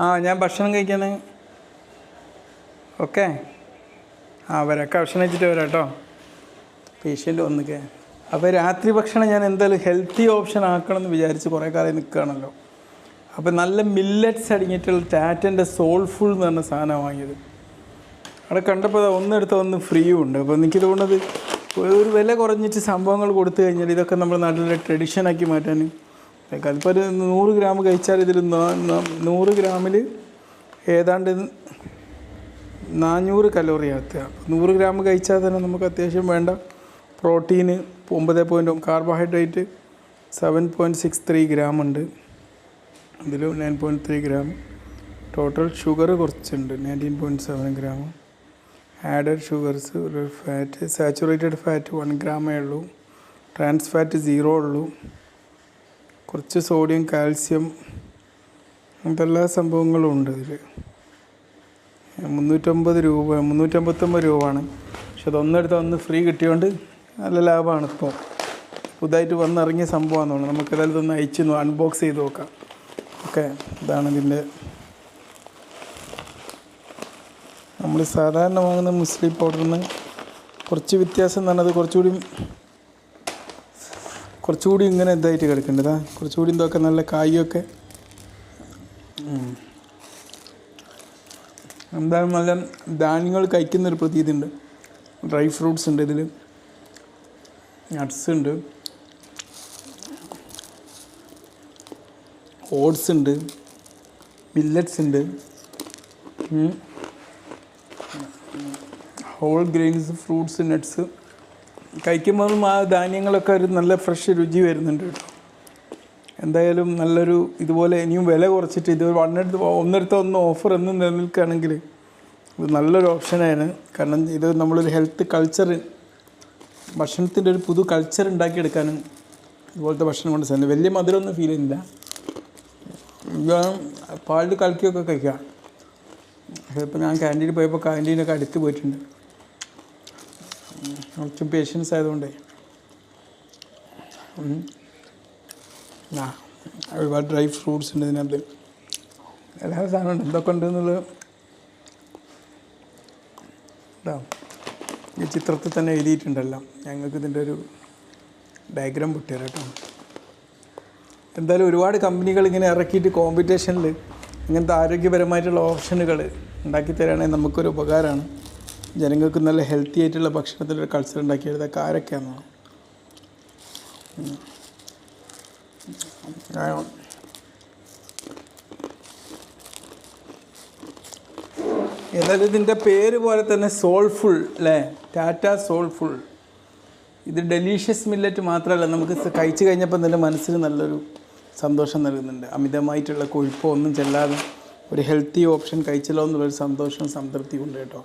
ആ ഞാൻ ഭക്ഷണം കഴിക്കാണ് ഓക്കെ. ആ വരാം. ഭക്ഷണം കഴിച്ചിട്ട് വരാം കേട്ടോ. പേഷ്യന്റ് വന്നിക്കേ. അപ്പോൾ രാത്രി ഭക്ഷണം ഞാൻ എന്തായാലും ഹെൽത്തി ഓപ്ഷൻ ആക്കണം എന്ന് വിചാരിച്ച് കുറേ കാലം നിൽക്കുകയാണല്ലോ അപ്പോൾ നല്ല മില്ലറ്റ്സ് അടങ്ങിയിട്ടുള്ള ടാറ്റന്റെ സോൾഫുൾ എന്ന് പറഞ്ഞ സാധനം വാങ്ങിയത്. അവിടെ കണ്ടപ്പോൾ ഒന്നെടുത്ത ഒന്ന് ഫ്രീയും ഉണ്ട്. അപ്പോൾ എനിക്ക് തോന്നുന്നത് ഒരു വില കുറഞ്ഞിട്ട് സംഭവങ്ങൾ കൊടുത്തു കഴിഞ്ഞാൽ ഇതൊക്കെ നമ്മുടെ നാട്ടിലെ ട്രഡീഷനാക്കി മാറ്റാൻ അതിപ്പോൾ ഒരു നൂറ് ഗ്രാം കഴിച്ചാൽ ഇതിൽ നൂറ് ഗ്രാമിൽ ഏതാണ്ട് നാനൂറ് കലോറി എത്തുക നൂറ് ഗ്രാം കഴിച്ചാൽ തന്നെ നമുക്ക് അത്യാവശ്യം വേണ്ട. പ്രോട്ടീന് ഒമ്പത് point carbohydrate seven point six three gram ഉണ്ട്. ഇതിൽ nine point three gram. Total sugar കുറച്ചുണ്ട് nineteen point seven gram. Added sugars ഒരു ഫാറ്റ് സാച്ചുറേറ്റഡ് ഫാറ്റ് വൺ ഗ്രാമേ ഉള്ളൂ. ട്രാൻസ് ഫാറ്റ് സീറോ ഉള്ളൂ. കുറച്ച് സോഡിയം കാൽസ്യം അങ്ങനത്തെ എല്ലാ സംഭവങ്ങളും ഉണ്ട് ഇതിൽ മുന്നൂറ്റമ്പത് രൂപ മുന്നൂറ്റമ്പത്തൊമ്പത് രൂപയാണ്. പക്ഷെ അതൊന്നെടുത്ത് ഒന്ന് ഫ്രീ കിട്ടിയോണ്ട് നല്ല ലാഭമാണ് ഇപ്പോൾ പുതുതായിട്ട് വന്നിറങ്ങിയ സംഭവമാണെന്ന് തോന്നുന്നു. നമുക്ക് ഏതായാലും ഇതൊന്ന് അയച്ചു അൺബോക്സ് ചെയ്ത് നോക്കാം. ഓക്കെ ഇതാണ് ഇതിന്റെ നമ്മൾ സാധാരണ വാങ്ങുന്ന മുസ്ലിം പൗഡറിന് കുറച്ച് വ്യത്യാസം എന്ന് പറഞ്ഞത് കുറച്ചുകൂടി കുറച്ചുകൂടി ഇങ്ങനെ ഇതായിട്ട് കിടക്കേണ്ടതാ കുറച്ചുകൂടി എന്തൊക്കെ നല്ല കായൊക്കെ. എന്തായാലും നല്ല ധാന്യങ്ങൾ കഴിക്കുന്നൊരു പ്രതീതി ഉണ്ട് ഡ്രൈ ഫ്രൂട്ട്സ് ഉണ്ട് ഇതിൽ നട്ട്സ് ഉണ്ട്. ഓട്സ് ഉണ്ട്. മില്ലറ്റ്സ് ഉണ്ട്. Whole grains fruits nuts. കഴിക്കുമ്പോഴും ആ ധാന്യങ്ങളൊക്കെ ഒരു നല്ല ഫ്രഷ് രുചി വരുന്നുണ്ട് കേട്ടോ. എന്തായാലും നല്ലൊരു ഇതുപോലെ ഇനിയും വില കുറച്ചിട്ട് ഇത് വണ്ണെടുത്ത് ഒന്നെടുത്ത് ഒന്ന് ഓഫർ എന്ന് നിലനിൽക്കുകയാണെങ്കിൽ ഇത് നല്ലൊരു ഓപ്ഷനാണ് കാരണം ഇത് നമ്മളൊരു ഹെൽത്ത് കൾച്ചർ ഭക്ഷണത്തിന്റെ ഒരു പുതു കൾച്ചർ ഉണ്ടാക്കിയെടുക്കാനും ഇതുപോലത്തെ ഭക്ഷണം കൊണ്ട് സാധനം വലിയ മധുരമൊന്നും ഫീൽ ചെയ്യുന്നില്ല. പാലിൽ കലക്കിയൊക്കെ കഴിക്കാം. ചിലപ്പോൾ ഞാൻ ക്യാന്റീനിൽ പോയപ്പോൾ ക്യാന്റീനൊക്കെ അടുത്ത് പോയിട്ടുണ്ട്. കുറച്ച് പേഷ്യൻസ് ആയതുകൊണ്ടേ. ഒരുപാട് ഡ്രൈ ഫ്രൂട്ട്സ് ഉണ്ട് ഇതിനകത്ത്. എല്ലാ സാധനമുണ്ട് എന്തൊക്കെ ഉണ്ട് എന്നുള്ളത്? ഈ ചിത്രത്തിൽ തന്നെ എഴുതിയിട്ടുണ്ടല്ലോ. ഞങ്ങൾക്ക് ഇതിന്റെ ഒരു ഡയഗ്രാം പൊട്ടിയാൽ കേട്ടോ. എന്തായാലും ഒരുപാട് കമ്പനികൾ ഇങ്ങനെ ഇറക്കിയിട്ട് കോമ്പറ്റീഷനിൽ ഇങ്ങനത്തെ ആരോഗ്യപരമായിട്ടുള്ള ഓപ്ഷനുകൾ ഉണ്ടാക്കി തരികയാണെങ്കിൽ നമുക്കൊരു ഉപകാരമാണ്. ജനങ്ങൾക്ക് നല്ല ഹെൽത്തി ആയിട്ടുള്ള ഭക്ഷണത്തിന്റെ ഒരു കൾച്ചർ ഉണ്ടാക്കിയെടുത്ത ആരൊക്കെയാണെന്നാണ് എന്നാലും ഇതിന്റെ പേര് പോലെ തന്നെ സോൾഫുൾ അല്ലേ ടാറ്റ സോൾഫുൾ ഇത് ഡെലീഷ്യസ് മില്ലറ്റ് മാത്രമല്ല നമുക്ക് കഴിച്ചു കഴിഞ്ഞപ്പോൾ തന്നെ മനസ്സിന് നല്ലൊരു സന്തോഷം നൽകുന്നുണ്ട്. അമിതമായിട്ടുള്ള കൊഴുപ്പോ ഒന്നും ചെല്ലാതെ ഒരു ഹെൽത്തി ഓപ്ഷൻ കഴിച്ചല്ലോ എന്നുള്ളൊരു സന്തോഷം സംതൃപ്തി ഉണ്ട് കേട്ടോ.